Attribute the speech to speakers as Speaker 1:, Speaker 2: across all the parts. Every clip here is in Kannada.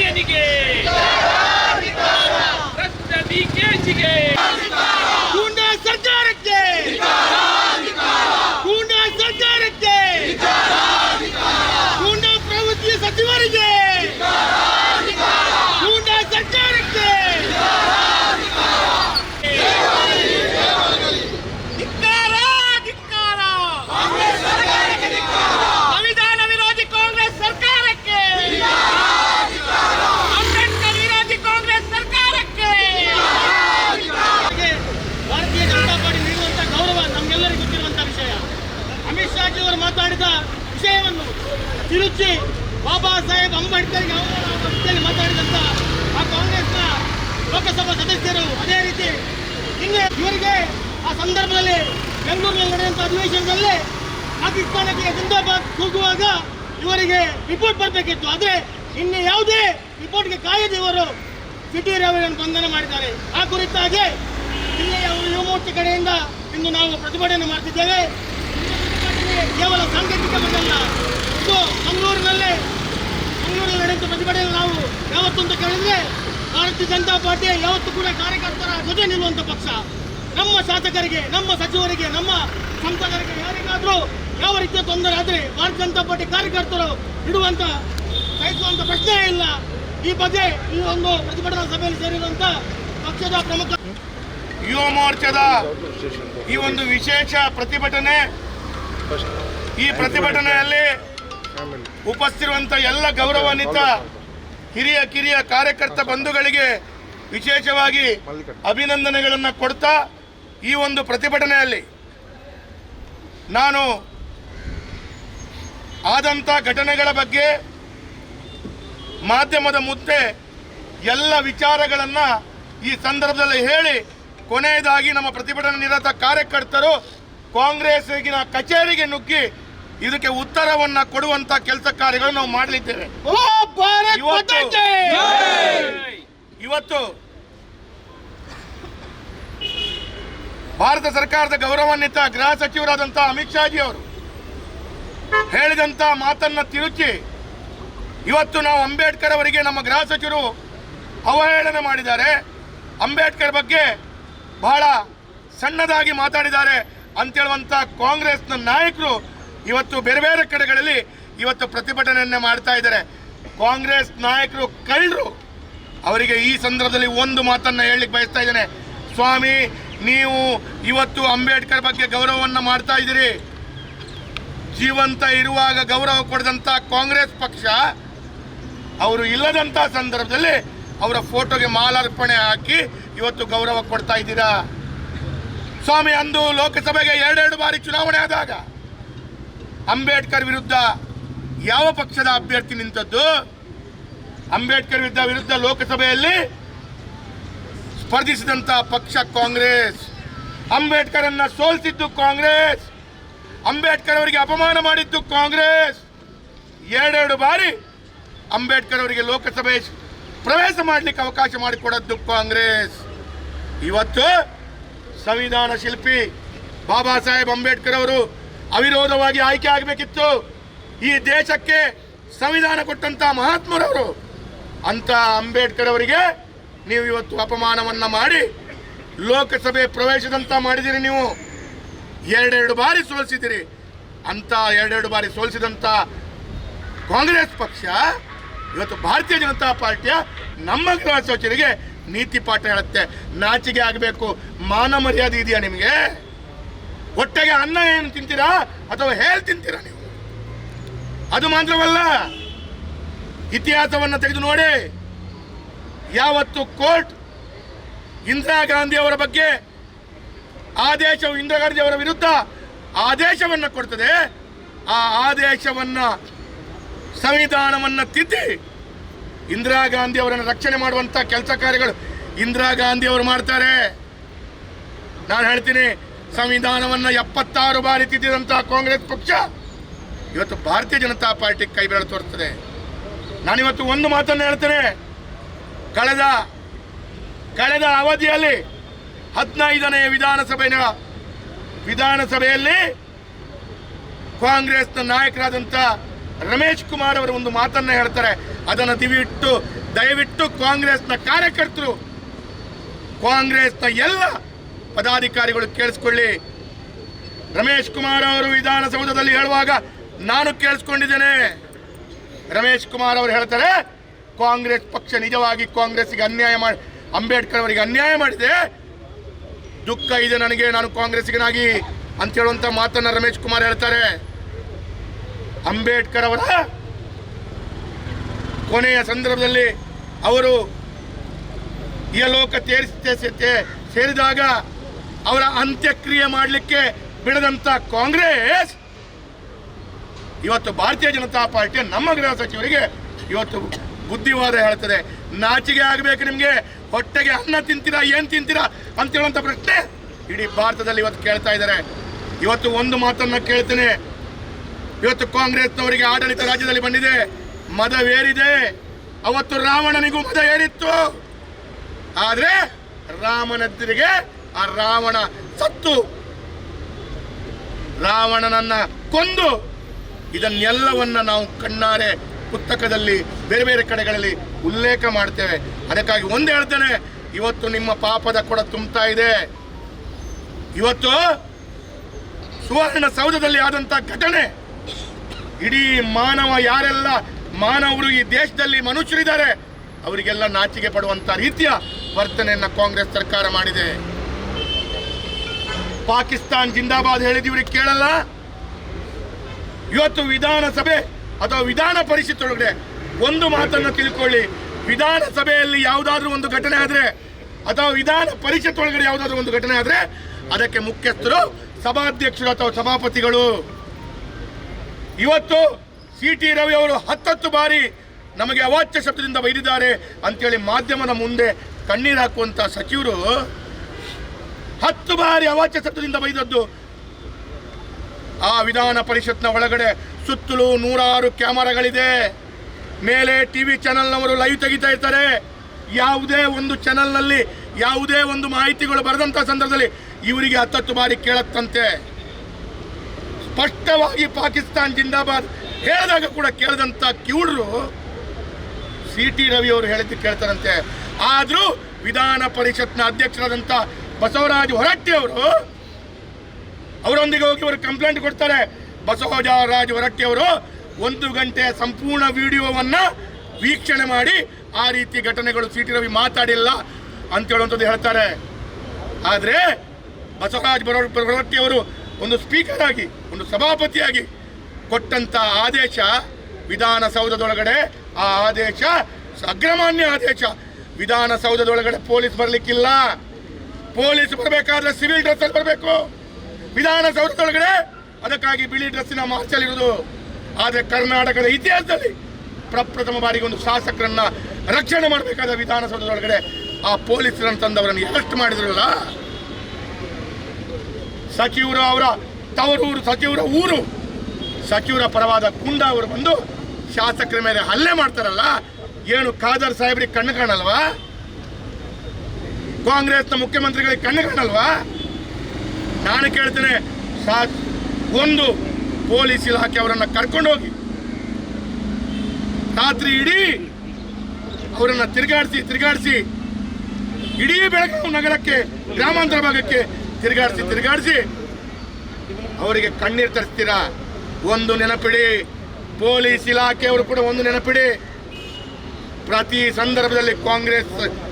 Speaker 1: ಸರ್ಕಾರಕ್ಕೆ ರಕ್ತ ಡಿಕೆಶಿಗೆ
Speaker 2: ಗೂಂಡಾ ಸರ್ಕಾರಕ್ಕೆ ಗೂಂಡಾ ಸರ್ಕಾರಕ್ಕೆ ಗೂಂಡಾ ಪ್ರವೃತ್ತಿ ಸಚಿವರಿಗೆ ಗೂಂಡಾ ಸರ್ಕಾರಕ್ಕೆ ಧಿಕ್ಕಾರ, ಧಿಕ್ಕಾರ. ಸಂವಿಧಾನ ವಿರೋಧಿ ಕಾಂಗ್ರೆಸ್ ಸರ್ಕಾರಕ್ಕೆ ಅಂಬೇಡ್ಕರ್ ವಿರೋಧಿ ಕಾಂಗ್ರೆಸ್ ಸರ್ಕಾರಕ್ಕೆ ಭಾರತೀಯ ಜನತಾ ಪಾರ್ಟಿ ನೀಡುವಂತ ಗೌರವ ನಮಗೆಲ್ಲರಿಗೂ ಗೊತ್ತಿರುವಂತ ವಿಷಯ ಅಮಿತ್ ಶಾಜಿ ಅವರು ಮಾತಾಡಿದ ವಿಷಯವನ್ನು ತಿರುಚಿ ಬಾಬಾ ಸಾಹೇಬ್ ಅಂಬೇಡ್ಕರ್ ಅವರಲ್ಲಿ ಮಾತಾಡಿದಂತ ಆ ಕಾಂಗ್ರೆಸ್ನ ಲೋಕಸಭಾ ಸದಸ್ಯರು ಅದೇ ರೀತಿ ನಿನ್ನೆ ಇವರಿಗೆ ಆ ಸಂದರ್ಭದಲ್ಲಿ ಬೆಂಗಳೂರಿನಲ್ಲಿ ನಡೆಯುವಂತ ಅಧಿವೇಶನದಲ್ಲಿ ಪಾಕಿಸ್ತಾನಕ್ಕೆ ಜಿಂದಾಬಾದ್ ಕೂಗುವಾಗ ಇವರಿಗೆ ರಿಪೋರ್ಟ್ ಬರಬೇಕಿತ್ತು. ಆದರೆ ಇನ್ನು ಯಾವುದೇ ರಿಪೋರ್ಟ್ಗೆ ಕಾಯದೆ ಇವರು ಸಿಟಿ ರವಿಯನ್ನು ಬಂಧನ ಮಾಡಿದ್ದಾರೆ. ಆ ಕುರಿತಾಗಿ ಜಿಲ್ಲೆಯ ಯುವಮೂರ್ತಿ ಕಡೆಯಿಂದ ಇಂದು ನಾವು ಪ್ರತಿಭಟನೆ ಮಾಡ್ತಿದ್ದೇವೆ. ಕೇವಲ ಸಾಂಕೇತಿಕ ಸಾಂಕೇತಿಕವಲ್ಲ ಮಂಗಳೂರಿನಲ್ಲಿ ಮಂಗಳೂರಿನಲ್ಲಿ ನಡೆಯುವಂಥ ಪ್ರತಿಭಟನೆ ನಾವು ಯಾವತ್ತು ಅಂತ ಕೇಳಿದ್ರೆ ಭಾರತೀಯ ಜನತಾ ಪಾರ್ಟಿ ಯಾವತ್ತೂ ಕೂಡ ಕಾರ್ಯಕರ್ತರ ಜೊತೆ ನಿಲ್ಲುವಂಥ ಪಕ್ಷ. ನಮ್ಮ ಶಾಸಕರಿಗೆ, ನಮ್ಮ ಸಚಿವರಿಗೆ, ನಮ್ಮ ಸಂಸದರಿಗೆ ಯಾರಿಗಾದ್ರೂ ಯಾವ ರೀತಿಯ ತೊಂದರೆ ಆದರೆ ಭಾರತೀಯ ಜನತಾ ಪಾರ್ಟಿ ಕಾರ್ಯಕರ್ತರು ಇಡುವಂತ ಸಹಿಸುವಂತ ಪ್ರಶ್ನೆ ಇಲ್ಲ. ಈ ಬಗ್ಗೆ ಈ ಒಂದು ಪ್ರತಿಭಟನಾ ಸಭೆಯಲ್ಲಿ ಸೇರಿರುವಂತ ಪಕ್ಷದ ಪ್ರಮುಖ
Speaker 3: ಯುವ ಮೋರ್ಚಾದ ಈ ಒಂದು ವಿಶೇಷ ಪ್ರತಿಭಟನೆ, ಈ ಪ್ರತಿಭಟನೆಯಲ್ಲಿ ಉಪಸ್ಥಿರುವಂತ ಎಲ್ಲ ಗೌರವಾನ್ವಿತ ಹಿರಿಯ ಕಿರಿಯ ಕಾರ್ಯಕರ್ತ ಬಂಧುಗಳಿಗೆ ವಿಶೇಷವಾಗಿ ಅಭಿನಂದನೆಗಳನ್ನು ಕೊಡ್ತಾ ಈ ಒಂದು ಪ್ರತಿಭಟನೆಯಲ್ಲಿ ನಾನು ಆದಂಥ ಘಟನೆಗಳ ಬಗ್ಗೆ ಮಾಧ್ಯಮದ ಮುದ್ದೆ ಎಲ್ಲ ವಿಚಾರಗಳನ್ನು ಈ ಸಂದರ್ಭದಲ್ಲಿ ಹೇಳಿ ಕೊನೆಯದಾಗಿ ನಮ್ಮ ಪ್ರತಿಭಟನೆ ನಿರತ ಕಾರ್ಯಕರ್ತರು ಕಾಂಗ್ರೆಸ್ಗಿನ ಕಚೇರಿಗೆ ನುಗ್ಗಿ ಇದಕ್ಕೆ ಉತ್ತರವನ್ನ ಕೊಡುವಂತ ಕೆಲಸ ಕಾರ್ಯಗಳು ನಾವು ಮಾಡಲಿದ್ದೇವೆ. ಇವತ್ತು- ಭಾರತ ಸರ್ಕಾರದ ಗೌರವಾನ್ವಿತ ಗೃಹ ಸಚಿವರಾದಂಥ ಅಮಿತ್ ಶಾಜಿ ಅವರು ಹೇಳಿದಂತ ಮಾತನ್ನ ತಿರುಚಿ ಇವತ್ತು ನಾವು ಅಂಬೇಡ್ಕರ್ ಅವರಿಗೆ ನಮ್ಮ ಗೃಹ ಸಚಿವರು ಅವಹೇಳನ ಮಾಡಿದ್ದಾರೆ. ಅಂಬೇಡ್ಕರ್ ಬಗ್ಗೆ ಬಹಳ ಸಣ್ಣದಾಗಿ ಮಾತಾಡಿದ್ದಾರೆ ಅಂತೇಳುವಂಥ ಕಾಂಗ್ರೆಸ್ನ ನಾಯಕರು ಇವತ್ತು ಬೇರೆ ಬೇರೆ ಕಡೆಗಳಲ್ಲಿ ಇವತ್ತು ಪ್ರತಿಭಟನೆಯನ್ನು ಮಾಡ್ತಾ ಇದ್ದಾರೆ. ಕಾಂಗ್ರೆಸ್ ನಾಯಕರು, ಕಳ್ಳರು. ಅವರಿಗೆ ಈ ಸಂದರ್ಭದಲ್ಲಿ ಒಂದು ಮಾತನ್ನ ಹೇಳಲಿಕ್ಕೆ ಬಯಸ್ತಾ ಇದ್ದೇನೆ. ಸ್ವಾಮಿ, ನೀವು ಇವತ್ತು ಅಂಬೇಡ್ಕರ್ ಬಗ್ಗೆ ಗೌರವವನ್ನು ಮಾಡ್ತಾ ಇದ್ದೀರಿ. ಜೀವಂತ ಇರುವಾಗ ಗೌರವ ಕೊಡದಂತ ಕಾಂಗ್ರೆಸ್ ಪಕ್ಷ, ಅವರು ಇಲ್ಲದಂತ ಸಂದರ್ಭದಲ್ಲಿ ಅವರ ಫೋಟೋಗೆ ಮಾಲಾರ್ಪಣೆ ಹಾಕಿ ಇವತ್ತು ಗೌರವ ಕೊಡ್ತಾ ಇದ್ದೀರಾ? ಸ್ವಾಮಿ, ಅಂದು ಲೋಕಸಭೆಗೆ ಎರಡೆರಡು ಬಾರಿ ಚುನಾವಣೆ ಆದಾಗ ಅಂಬೇಡ್ಕರ್ ವಿರುದ್ಧ ಯಾವ ಪಕ್ಷದ ಅಭ್ಯರ್ಥಿ ನಿಂತದ್ದು? ಅಂಬೇಡ್ಕರ್ ವಿರುದ್ಧ ವಿರುದ್ಧ ಲೋಕಸಭೆಯಲ್ಲಿ ಸ್ಪರ್ಧಿಸಿದಂತ ಪಕ್ಷ ಕಾಂಗ್ರೆಸ್. ಅಂಬೇಡ್ಕರ್ ಅನ್ನ ಸೋಲಿಸಿದ್ದು ಕಾಂಗ್ರೆಸ್. ಅಂಬೇಡ್ಕರ್ ಅವರಿಗೆ ಅಪಮಾನ ಮಾಡಿದ್ದು ಕಾಂಗ್ರೆಸ್. ಎರಡೆರಡು ಬಾರಿ ಅಂಬೇಡ್ಕರ್ ಅವರಿಗೆ ಲೋಕಸಭೆ ಪ್ರವೇಶ ಮಾಡಲಿಕ್ಕೆ ಅವಕಾಶ ಮಾಡಿಕೊಡದ್ದು ಕಾಂಗ್ರೆಸ್. ಇವತ್ತು ಸಂವಿಧಾನ ಶಿಲ್ಪಿ ಬಾಬಾ ಸಾಹೇಬ್ ಅಂಬೇಡ್ಕರ್ ಅವರು ಅವಿರೋಧವಾಗಿ ಆಯ್ಕೆ ಆಗಬೇಕಿತ್ತು. ಈ ದೇಶಕ್ಕೆ ಸಂವಿಧಾನ ಕೊಟ್ಟಂತ ಮಹಾತ್ಮರವರು ಅಂತ ಅಂಬೇಡ್ಕರ್ ಅವರಿಗೆ ನೀವು ಇವತ್ತು ಅಪಮಾನವನ್ನ ಮಾಡಿ, ಲೋಕಸಭೆ ಪ್ರವೇಶದಂತ ಮಾಡಿದಿರಿ ನೀವು. ಎರಡೆರಡು ಬಾರಿ ಸೋಲಿಸಿದಿರಿ. ಅಂತ ಎರಡೆರಡು ಬಾರಿ ಸೋಲಿಸಿದಂತ ಕಾಂಗ್ರೆಸ್ ಪಕ್ಷ, ಇವತ್ತು ಭಾರತೀಯ ಜನತಾ ಪಾರ್ಟಿಯ ನಮ್ಮ ಗೃಹ ಸಚಿವರಿಗೆ ನೀತಿ ಪಾಠ ಹೇಳುತ್ತೆ. ನಾಚಿಗೆ ಆಗಬೇಕು. ಮಾನ ಮರ್ಯಾದೆ ಇದೆಯಾ ನಿಮಗೆ? ಹೊಟ್ಟೆಗೆ ಅನ್ನ ಏನು ತಿಂತೀರಾ ಅಥವಾ ಹೇಳಿ ತಿಂತೀರಾ ನೀವು? ಅದು ಮಾತ್ರವಲ್ಲ, ಇತಿಹಾಸವನ್ನು ತೆಗೆದು ನೋಡಿ. ಯಾವತ್ತು ಕೋರ್ಟ್ ಇಂದಿರಾ ಗಾಂಧಿ ಅವರ ಬಗ್ಗೆ ಆದೇಶವು ಇಂದಿರಾ ಗಾಂಧಿ ಅವರ ವಿರುದ್ಧ ಆದೇಶವನ್ನು ಕೊಡ್ತದೆ. ಆ ಆದೇಶವನ್ನು, ಸಂವಿಧಾನವನ್ನು ತಿದ್ದಿ ಇಂದಿರಾ ಗಾಂಧಿ ಅವರನ್ನು ರಕ್ಷಣೆ ಮಾಡುವಂಥ ಕೆಲಸ ಕಾರ್ಯಗಳು ಇಂದಿರಾ ಗಾಂಧಿ ಅವರು ಮಾಡ್ತಾರೆ. ನಾನು ಹೇಳ್ತೀನಿ ಸಂವಿಧಾನವನ್ನ ಎಪ್ಪತ್ತಾರು ಬಾರಿ ತಿದ್ದಿದಂತಹ ಕಾಂಗ್ರೆಸ್ ಪಕ್ಷ ಇವತ್ತು ಭಾರತೀಯ ಜನತಾ ಪಾರ್ಟಿ ಕೈ ಬೆರಳು ನಾನು ನಾನಿವತ್ತು ಒಂದು ಮಾತನ್ನು ಹೇಳ್ತೇನೆ. ಕಳೆದ ಕಳೆದ ಅವಧಿಯಲ್ಲಿ ಹದಿನೈದನೆಯ ವಿಧಾನಸಭೆಯ ವಿಧಾನಸಭೆಯಲ್ಲಿ ಕಾಂಗ್ರೆಸ್ನ ನಾಯಕರಾದಂಥ ರಮೇಶ್ ಕುಮಾರ್ ಅವರು ಒಂದು ಮಾತನ್ನು ಹೇಳ್ತಾರೆ. ಅದನ್ನು ದಿವಿಟ್ಟು ದಯವಿಟ್ಟು ಕಾಂಗ್ರೆಸ್ನ ಕಾರ್ಯಕರ್ತರು, ಕಾಂಗ್ರೆಸ್ನ ಎಲ್ಲ ಪದಾಧಿಕಾರಿಗಳು ಕೇಳಿಸ್ಕೊಳ್ಳಿ. ರಮೇಶ್ ಕುಮಾರ್ ಅವರು ವಿಧಾನಸೌಧದಲ್ಲಿ ಹೇಳುವಾಗ ನಾನು ಕೇಳಿಸ್ಕೊಂಡಿದ್ದೇನೆ. ರಮೇಶ್ ಕುಮಾರ್ ಅವರು ಹೇಳ್ತಾರೆ, ಕಾಂಗ್ರೆಸ್ ಪಕ್ಷ ನಿಜವಾಗಿ ಕಾಂಗ್ರೆಸ್ಗೆ ಅನ್ಯಾಯ ಮಾಡಿ, ಅಂಬೇಡ್ಕರ್ ಅವರಿಗೆ ಅನ್ಯಾಯ ಮಾಡಿದೆ. ದುಃಖ ಇದೆ ನನಗೆ, ನಾನು ಕಾಂಗ್ರೆಸ್ಗನಾಗಿ ಅಂತ ಹೇಳುವಂತ ಮಾತನ್ನ ರಮೇಶ್ ಕುಮಾರ್ ಹೇಳ್ತಾರೆ. ಅಂಬೇಡ್ಕರ್ ಅವರ ಕೊನೆಯ ಸಂದರ್ಭದಲ್ಲಿ ಅವರು ಈ ಲೋಕ ತೇರಿಸ ಸೇರಿದಾಗ ಅವರ ಅಂತ್ಯಕ್ರಿಯೆ ಮಾಡಲಿಕ್ಕೆ ಬಿಡದಂತ ಕಾಂಗ್ರೆಸ್ ಇವತ್ತು ಭಾರತೀಯ ಜನತಾ ಪಾರ್ಟಿ ನಮ್ಮ ಗೃಹ ಸಚಿವರಿಗೆ ಇವತ್ತು ಬುದ್ಧಿವಾದ ಹೇಳ್ತದೆ ನಾಚಿಗೆ ಆಗಬೇಕು ನಿಮಗೆ. ಹೊಟ್ಟೆಗೆ ಅನ್ನ ತಿಂತೀರಾ, ಏನು ತಿಂತೀರಾ ಅಂತ ಹೇಳುವಂಥ ಪ್ರಶ್ನೆ ಇಡೀ ಭಾರತದಲ್ಲಿ ಇವತ್ತು ಕೇಳ್ತಾ ಇದ್ದಾರೆ. ಇವತ್ತು ಒಂದು ಮಾತನ್ನು ಕೇಳ್ತೇನೆ. ಇವತ್ತು ಕಾಂಗ್ರೆಸ್ನವರಿಗೆ ಆಡಳಿತ ರಾಜ್ಯದಲ್ಲಿ ಬಂದಿದೆ. ಮದವೇರಿದೆ ಅವತ್ತು ರಾವಣನಿಗೂ ಮದ ಏರಿತ್ತು. ಆದರೆ ರಾಮನೆದುರಿಗೆ ಆ ರಾವಣ ಸತ್ತು. ರಾವಣನನ್ನ ಕೊಂದು ಇದನ್ನೆಲ್ಲವನ್ನ ನಾವು ಕಣ್ಣಾರೆ ಪುಸ್ತಕದಲ್ಲಿ ಬೇರೆ ಬೇರೆ ಕಡೆಗಳಲ್ಲಿ ಉಲ್ಲೇಖ ಮಾಡ್ತೇವೆ. ಅದಕ್ಕಾಗಿ ಒಂದು ಹೇಳ್ತೇನೆ, ಇವತ್ತು ನಿಮ್ಮ ಪಾಪದ ಕೊಡ ತುಂಬ್ತಾ ಇದೆ. ಇವತ್ತು ಸುವರ್ಣ ಸೌಧದಲ್ಲಿ ಆದಂತ ಘಟನೆ. ಇಡೀ ಮಾನವ ಯಾರೆಲ್ಲ ಮಾನವರು ಈ ದೇಶದಲ್ಲಿ ಮನುಷ್ಯರಿದ್ದಾರೆ, ಅವರಿಗೆಲ್ಲ ನಾಚಿಕೆ ಪಡುವಂತ ರೀತಿಯ ವರ್ತನೆಯನ್ನ ಕಾಂಗ್ರೆಸ್ ಸರ್ಕಾರ ಮಾಡಿದೆ. ಪಾಕಿಸ್ತಾನ್ ಜಿಂದಾಬಾದ್ ಹೇಳಿದ ಇವ್ರಿಗೆ ಕೇಳಲ್ಲ? ಇವತ್ತು ವಿಧಾನಸಭೆ ಅಥವಾ ವಿಧಾನ ಪರಿಷತ್ ಒಳಗಡೆ ಒಂದು ಮಾತನ್ನು ತಿಳ್ಕೊಳ್ಳಿ. ವಿಧಾನಸಭೆಯಲ್ಲಿ ಯಾವುದಾದ್ರೂ ಒಂದು ಘಟನೆ ಆದ್ರೆ ಅಥವಾ ವಿಧಾನ ಪರಿಷತ್ ಒಳಗಡೆ ಯಾವುದಾದ್ರೂ ಒಂದು ಘಟನೆ ಆದ್ರೆ ಅದಕ್ಕೆ ಮುಖ್ಯಸ್ಥರು, ಸಭಾಧ್ಯಕ್ಷರು ಅಥವಾ ಸಭಾಪತಿಗಳು. ಇವತ್ತು ಸಿ ಟಿ ರವಿ ಅವರು ಹತ್ತತ್ತು ಬಾರಿ ನಮಗೆ ಅವಾಚ್ಯ ಶಬ್ದದಿಂದ ಬೈದಿದ್ದಾರೆ ಅಂತೇಳಿ ಮಾಧ್ಯಮದ ಮುಂದೆ ಕಣ್ಣೀರು ಹಾಕುವಂತ ಸಚಿವರು ಹತ್ತು ಬಾರಿ ಅವಾಚ್ಯ ಸತ್ವದಿಂದ ಬೈದದ್ದು. ಆ ವಿಧಾನ ಪರಿಷತ್ನ ಒಳಗಡೆ ಸುತ್ತಲೂ ನೂರಾರು ಕ್ಯಾಮರಾಗಳಿದೆ. ಮೇಲೆ ಟಿ ವಿ ಚಾನಲ್ನವರು ಲೈವ್ ತೆಗಿತಾ ಇರ್ತಾರೆ. ಯಾವುದೇ ಒಂದು ಚಾನಲ್ನಲ್ಲಿ ಯಾವುದೇ ಒಂದು ಮಾಹಿತಿಗಳು ಬರೆದಂಥ ಸಂದರ್ಭದಲ್ಲಿ ಇವರಿಗೆ ಹತ್ತತ್ತು ಬಾರಿ ಕೇಳತ್ತಂತೆ. ಸ್ಪಷ್ಟವಾಗಿ ಪಾಕಿಸ್ತಾನ್ ಜಿಂದಾಬಾದ್ ಹೇಳಿದಾಗ ಕೂಡ ಕೇಳಿದಂಥ ಕಿವುಡ್ರು ಸಿ ಟಿ ರವಿ ಅವರು ಹೇಳಿದ್ದು ಕೇಳ್ತಾರಂತೆ. ಆದರೂ ವಿಧಾನ ಪರಿಷತ್ನ ಅಧ್ಯಕ್ಷರಾದಂತ ಬಸವರಾಜ ಹೊರಟ್ಟಿ ಅವರು, ಅವರೊಂದಿಗೆ ಹೋಗಿ ಅವರು ಕಂಪ್ಲೇಂಟ್ ಕೊಡ್ತಾರೆ. ಬಸವರಾಜ್ ಹೊರಟ್ಟಿ ಅವರು ಒಂದು ಗಂಟೆ ಸಂಪೂರ್ಣ ವಿಡಿಯೋವನ್ನ ವೀಕ್ಷಣೆ ಮಾಡಿ ಆ ರೀತಿ ಘಟನೆಗಳು ಸಿ ಟಿ ರವಿ ಮಾತಾಡಿಲ್ಲ ಅಂತ ಹೇಳುವಂಥದ್ದು ಹೇಳ್ತಾರೆ. ಆದರೆ ಬಸವರಾಜ್ ಹೊರಟ್ಟಿ ಅವರು ಒಂದು ಸ್ಪೀಕರ್ ಆಗಿ, ಒಂದು ಸಭಾಪತಿಯಾಗಿ ಕೊಟ್ಟಂತ ಆದೇಶ ವಿಧಾನಸೌಧದೊಳಗಡೆ, ಆ ಆದೇಶ ಅಗ್ರಮಾನ್ಯ ಆದೇಶ. ವಿಧಾನಸೌಧದೊಳಗಡೆ ಪೊಲೀಸ್ ಬರಲಿಕ್ಕಿಲ್ಲ. ಪೊಲೀಸ್ ಬರಬೇಕಾದ್ರೆ ಸಿವಿಲ್ ಡ್ರೆಸ್ ಅಲ್ಲಿ ಬರಬೇಕು. ವಿಧಾನಸೌಧದೊಳಗಡೆ ಅದಕ್ಕಾಗಿ ಬಿಳಿ ಡ್ರೆಸ್ಸಿನ ಮಾರ್ಚಲ್ ಇರುವುದು ಆದರೆ ಕರ್ನಾಟಕದ ಇತಿಹಾಸದಲ್ಲಿ ಪ್ರಪ್ರಥಮ ಬಾರಿಗೆ ಒಂದು ಶಾಸಕರನ್ನ ರಕ್ಷಣೆ ಮಾಡಬೇಕಾದ ವಿಧಾನಸೌಧದೊಳಗಡೆ ಆ ಪೊಲೀಸರನ್ನು ತಂದವರನ್ನು ಅರೆಸ್ಟ್ ಮಾಡಿದ್ರಲ್ಲ? ಸಚಿವರು ಅವರ ತವರೂರು ಸಚಿವರ ಊರು. ಸಚಿವರ ಪರವಾದ ಕುಂಡ ಅವರು ಬಂದು ಶಾಸಕರ ಮೇಲೆ ಹಲ್ಲೆ ಮಾಡ್ತಾರಲ್ಲ? ಏನು ಖಾದರ್ ಸಾಹೇಬ್ರಿಗೆ ಕಣ್ಣು ಕಾಣಲ್ವಾ? ಕಾಂಗ್ರೆಸ್ನ ಮುಖ್ಯಮಂತ್ರಿಗಳಿಗೆ ಕಣ್ಣು ಕಾಣಲ್ವಾ? ನಾನು ಕೇಳ್ತೇನೆ ಸಾ- ಒಂದು ಪೊಲೀಸ್ ಇಲಾಖೆ ಅವರನ್ನು ಕರ್ಕೊಂಡು ಹೋಗಿ ರಾತ್ರಿ ಇಡೀ ಅವರನ್ನು ತಿರುಗಾಡಿಸಿ ತಿರುಗಾಡಿಸಿ, ಇಡೀ ಬೆಳಗಾವಿ ನಗರಕ್ಕೆ, ಗ್ರಾಮಾಂತರ ಭಾಗಕ್ಕೆ ತಿರುಗಾಡಿಸಿ ತಿರುಗಾಡಿಸಿ ಅವರಿಗೆ ಕಣ್ಣೀರು ತರಿಸ್ತೀರಾ? ಒಂದು ನೆನಪಿಡಿ, ಪೊಲೀಸ್ ಇಲಾಖೆಯವರು ಕೂಡ ಒಂದು ನೆನಪಿಡಿ. ಪ್ರತಿ ಸಂದರ್ಭದಲ್ಲಿ ಕಾಂಗ್ರೆಸ್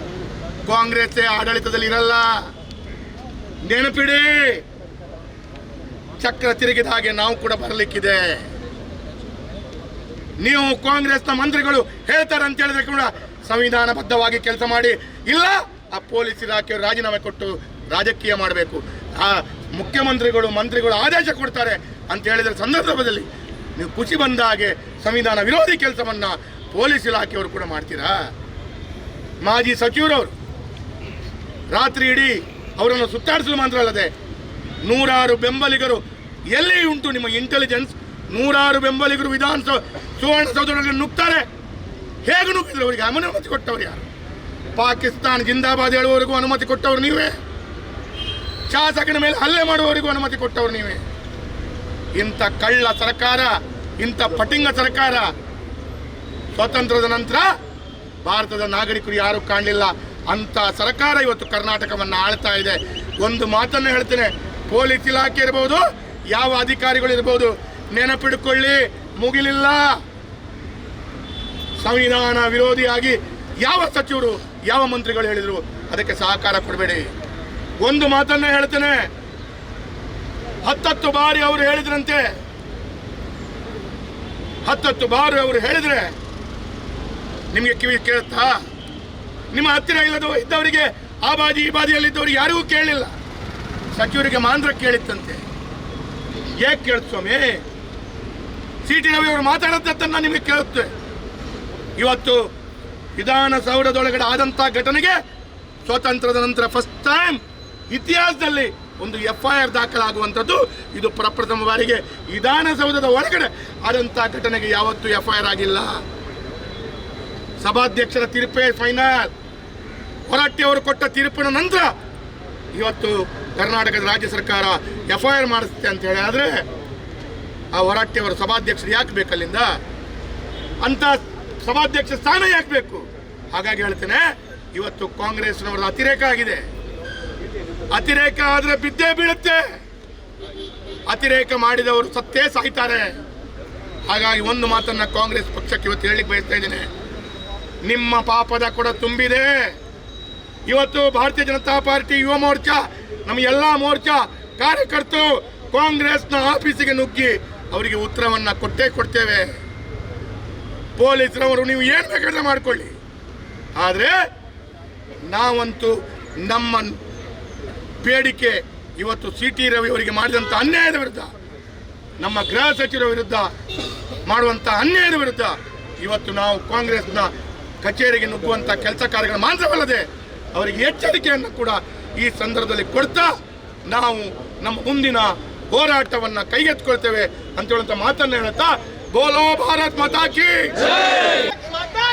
Speaker 3: ಕಾಂಗ್ರೆಸ್ ಆಡಳಿತದಲ್ಲಿ ಇರಲ್ಲ. ನೆನಪಿಡಿ, ಚಕ್ರ ತಿರುಗಿದ ಹಾಗೆ ನಾವು ಕೂಡ ಬರಲಿಕ್ಕಿದೆ. ನೀವು ಕಾಂಗ್ರೆಸ್ನ ಮಂತ್ರಿಗಳು ಹೇಳ್ತಾರೆ ಅಂತ ಹೇಳಿದ್ರೆ ಕೂಡ ಸಂವಿಧಾನಬದ್ಧವಾಗಿ ಕೆಲಸ ಮಾಡಿ. ಇಲ್ಲ, ಆ ಪೊಲೀಸ್ ಇಲಾಖೆ ರಾಜೀನಾಮೆ ಕೊಟ್ಟು ರಾಜಕೀಯ ಮಾಡಬೇಕು. ಆ ಮುಖ್ಯಮಂತ್ರಿಗಳು ಮಂತ್ರಿಗಳು ಆದೇಶ ಕೊಡ್ತಾರೆ ಅಂತ ಹೇಳಿದ ಸಂದರ್ಭದಲ್ಲಿ ನೀವು ಖುಷಿ ಬಂದ ಹಾಗೆ ಸಂವಿಧಾನ ವಿರೋಧಿ ಕೆಲಸವನ್ನು ಪೊಲೀಸ್ ಇಲಾಖೆಯವರು ಕೂಡ ಮಾಡ್ತೀರಾ? ಮಾಜಿ ಸಚಿವರವರು. ರಾತ್ರಿ ಇಡೀ ಅವರನ್ನು ಸುತ್ತಾಡಿಸಲು ಮಾತ್ರ ಅಲ್ಲದೆ ನೂರಾರು ಬೆಂಬಲಿಗರು ಎಲ್ಲಿ ಉಂಟು ನಿಮ್ಮ ಇಂಟೆಲಿಜೆನ್ಸ್ ನೂರಾರು ಬೆಂಬಲಿಗರು ವಿಧಾನಸೌಧ ಸುವರ್ಣಸೌಧದೊಳಗೆ ನುಗ್ತಾರೆ. ಹೇಗೆ ನುಗ್ಗಿದ್ರು ಅವರಿಗೆ? ಅನುಮತಿ ಕೊಟ್ಟವರು ಯಾರು? ಪಾಕಿಸ್ತಾನ ಜಿಂದಾಬಾದ್ ಹೇಳುವವರೆಗೂ ಅನುಮತಿ ಕೊಟ್ಟವರು ನೀವೇ. ಶಾಸಕನ ಮೇಲೆ ಹಲ್ಲೆ ಮಾಡುವವರಿಗೂ ಅನುಮತಿ ಕೊಟ್ಟವರು ನೀವೇ. ಇಂಥ ಕಳ್ಳ ಸರ್ಕಾರ, ಇಂಥ ಪಟಿಂಗ ಸರ್ಕಾರ. ಸ್ವಾತಂತ್ರ್ಯದ ನಂತರ ಭಾರತದ ನಾಗರಿಕರು ಯಾರು ಕಾಣಲಿಲ್ಲ. ಅಂತ ಸರ್ಕಾರ ಇವತ್ತು ಕರ್ನಾಟಕವನ್ನು ಆಳ್ತಾ ಇದೆ. ಒಂದು ಮಾತನ್ನು ಹೇಳ್ತೇನೆ. ಪೊಲೀಸ್ ಇಲಾಖೆ ಇರಬಹುದು ಯಾವ ಅಧಿಕಾರಿಗಳು ಇರಬಹುದು ನೆನಪಿಡ್ಕೊಳ್ಳಿ, ಮುಗಿಲಿಲ್ಲ. ಸಂವಿಧಾನ ವಿರೋಧಿಯಾಗಿ ಯಾವ ಸಚಿವರು, ಯಾವ ಮಂತ್ರಿಗಳು ಹೇಳಿದರು, ಅದಕ್ಕೆ ಸಹಕಾರ ಕೊಡಬೇಡಿ. ಒಂದು ಮಾತನ್ನ ಹೇಳ್ತೇನೆ. ಹತ್ತತ್ತು ಬಾರಿ ಅವರು ಹೇಳಿದ್ರಂತೆ. ಹತ್ತತ್ತು ಬಾರಿ ಅವರು ಹೇಳಿದ್ರೆ ನಿಮಗೆ ಕಿವಿ ಕೇಳುತ್ತಾ? ನಿಮ್ಮ ಹತ್ತಿರ ಇಲ್ಲದ ಇದ್ದವರಿಗೆ ಆ ಬಾಜಿ ಈ ಬಾದಿಯಲ್ಲಿದ್ದವ್ರಿಗೆ ಯಾರಿಗೂ ಕೇಳಲಿಲ್ಲ. ಸಚಿವರಿಗೆ ಮಾಂದ್ರ ಕೇಳಿತ್ತಂತೆ. ಏಕೆ ಕೇಳ್ತು ಸ್ವಾಮಿ. ಸಿ ಟಿ ರವಿ ಅವರು ಮಾತಾಡದ್ದನ್ನ ನಿಮಗೆ ಕೇಳುತ್ತೆ. ಇವತ್ತು ವಿಧಾನಸೌಧದೊಳಗಡೆ ಆದಂಥ ಘಟನೆಗೆ ಸ್ವಾತಂತ್ರ್ಯದ ನಂತರ ಫಸ್ಟ್ ಟೈಮ್ ಇತಿಹಾಸದಲ್ಲಿ ಒಂದು ಎಫ್ ಐ ಆರ್ ದಾಖಲಾಗುವಂಥದ್ದು. ಇದು ಪ್ರಪ್ರಥಮ ಬಾರಿಗೆ ವಿಧಾನಸೌಧದ ಒಳಗಡೆ ಆದಂಥ ಘಟನೆಗೆ ಯಾವತ್ತೂ ಎಫ್ ಐ ಆರ್ ಆಗಿಲ್ಲ. ಸಭಾಧ್ಯಕ್ಷರ ತೀರ್ಪೇ ಫೈನಲ್. ಹೊರಟ್ಟಿ ಅವರು ಕೊಟ್ಟ ತೀರ್ಪಿನ ನಂತರ ಇವತ್ತು ಕರ್ನಾಟಕದ ರಾಜ್ಯ ಸರ್ಕಾರ ಎಫ್ ಐ ಆರ್ ಮಾಡಿಸುತ್ತೆ ಅಂತ ಹೇಳಿ ಆದರೆ ಆ ಹೊರಟ್ಟಿ ಅವರ ಸಭಾಧ್ಯಕ್ಷರು ಯಾಕೆ ಬೇಕಲ್ಲಿಂದ ಅಂತ ಸಭಾಧ್ಯಕ್ಷ ಸ್ಥಾನ ಯಾಕೆ ಬೇಕು? ಹಾಗಾಗಿ ಹೇಳ್ತೇನೆ, ಇವತ್ತು ಕಾಂಗ್ರೆಸ್ನವರ ಅತಿರೇಕ ಆಗಿದೆ. ಅತಿರೇಕ ಆದರೆ ಬಿದ್ದೇ ಬೀಳುತ್ತೆ. ಅತಿರೇಕ ಮಾಡಿದವರು ಸತ್ತೇ ಸಾಯ್ತಾರೆ. ಹಾಗಾಗಿ ಒಂದು ಮಾತನ್ನು ಕಾಂಗ್ರೆಸ್ ಪಕ್ಷಕ್ಕೆ ಇವತ್ತು ಹೇಳಿಕ್ ಬಯಸ್ತಾ ಇದ್ದೇನೆ. ನಿಮ್ಮ ಪಾಪದ ಕೂಡ ತುಂಬಿದೆ. ಇವತ್ತು ಭಾರತೀಯ ಜನತಾ ಪಾರ್ಟಿ ಯುವ ಮೋರ್ಚಾ, ನಮ್ಮ ಎಲ್ಲ ಮೋರ್ಚಾ ಕಾರ್ಯಕರ್ತರು ಕಾಂಗ್ರೆಸ್ನ ಆಫೀಸಿಗೆ ನುಗ್ಗಿ ಅವರಿಗೆ ಉತ್ತರವನ್ನು ಕೊಟ್ಟೇ ಕೊಡ್ತೇವೆ. ಪೊಲೀಸರವರು ನೀವು ಏನು ಬೇಕಾದ್ರೆ ಮಾಡ್ಕೊಳ್ಳಿ. ಆದರೆ ನಾವಂತೂ ನಮ್ಮ ಬೇಡಿಕೆ ಇವತ್ತು ಸಿ ಟಿ ರವಿ ಅವರಿಗೆ ಮಾಡಿದಂಥ ಅನ್ಯಾಯದ ವಿರುದ್ಧ, ನಮ್ಮ ಗೃಹ ಸಚಿವರ ವಿರುದ್ಧ ಮಾಡುವಂಥ ಅನ್ಯಾಯದ ವಿರುದ್ಧ ಇವತ್ತು ನಾವು ಕಾಂಗ್ರೆಸ್ನ ಕಚೇರಿಗೆ ನುಗ್ಗುವಂಥ ಕೆಲಸ ಕಾರ್ಯಗಳು ಮಾತ್ರವಲ್ಲದೆ ಅವರಿಗೆ ಎಚ್ಚರಿಕೆಯನ್ನು ಕೂಡ ಈ ಸಂದರ್ಭದಲ್ಲಿ ಕೊಡ್ತಾ ನಾವು ನಮ್ಮ ಮುಂದಿನ ಹೋರಾಟವನ್ನು ಕೈಗೆತ್ತಿಕೊಳ್ತೇವೆ ಅಂತ ಹೇಳುವಂಥ ಮಾತನ್ನು ಹೇಳುತ್ತಾ ಬೋಲೋ ಭಾರತ್ ಮತಾಕಿ
Speaker 2: माता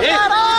Speaker 3: ¡Eh!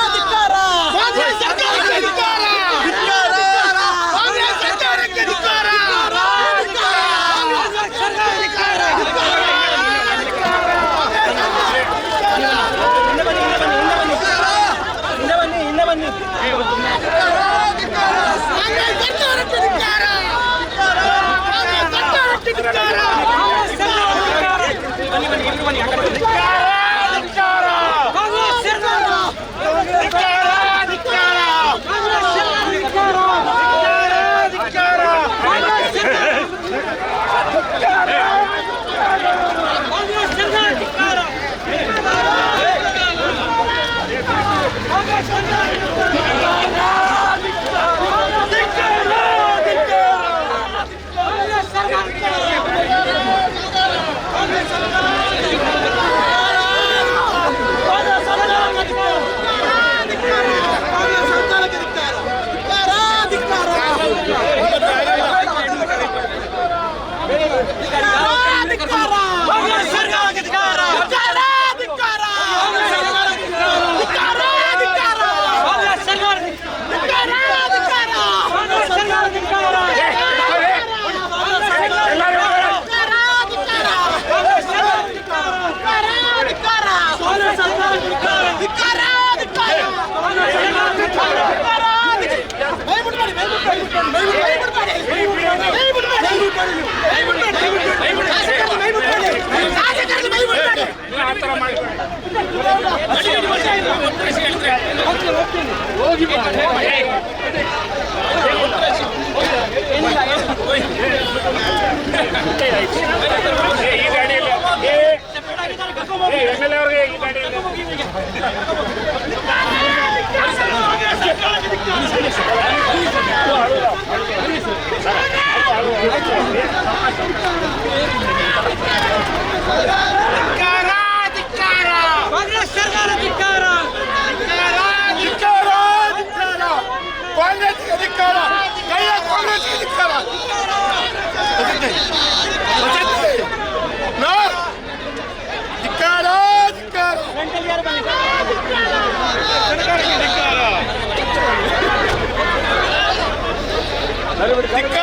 Speaker 3: ಎಮ್ ಎಲ್ ಎ ಅವ್ರಿಗೆ ಈ ಗಾಡಿ
Speaker 1: ಧಿಕ್ಕಾರ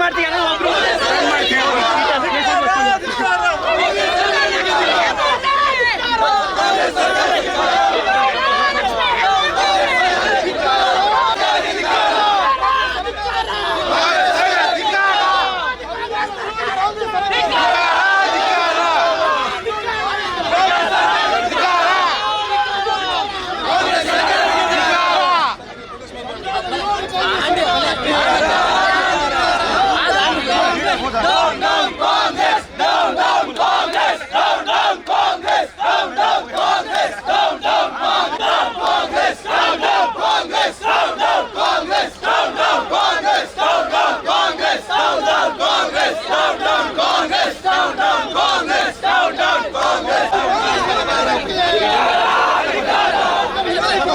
Speaker 3: ಮಾಡ್ತೀವಿ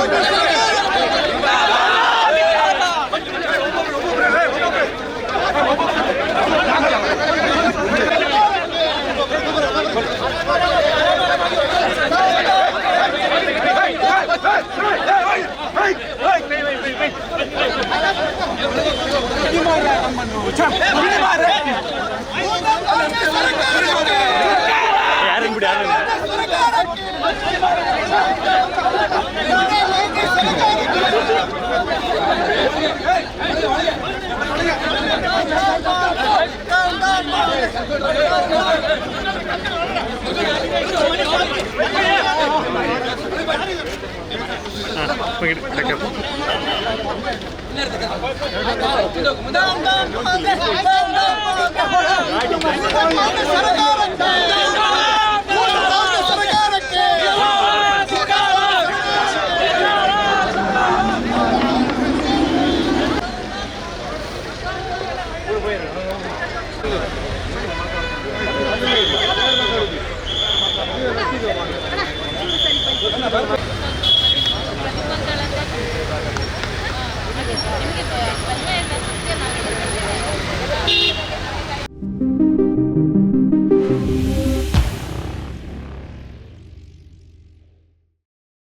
Speaker 3: Congress! దగ్గర దగ్గర
Speaker 4: దగ్గర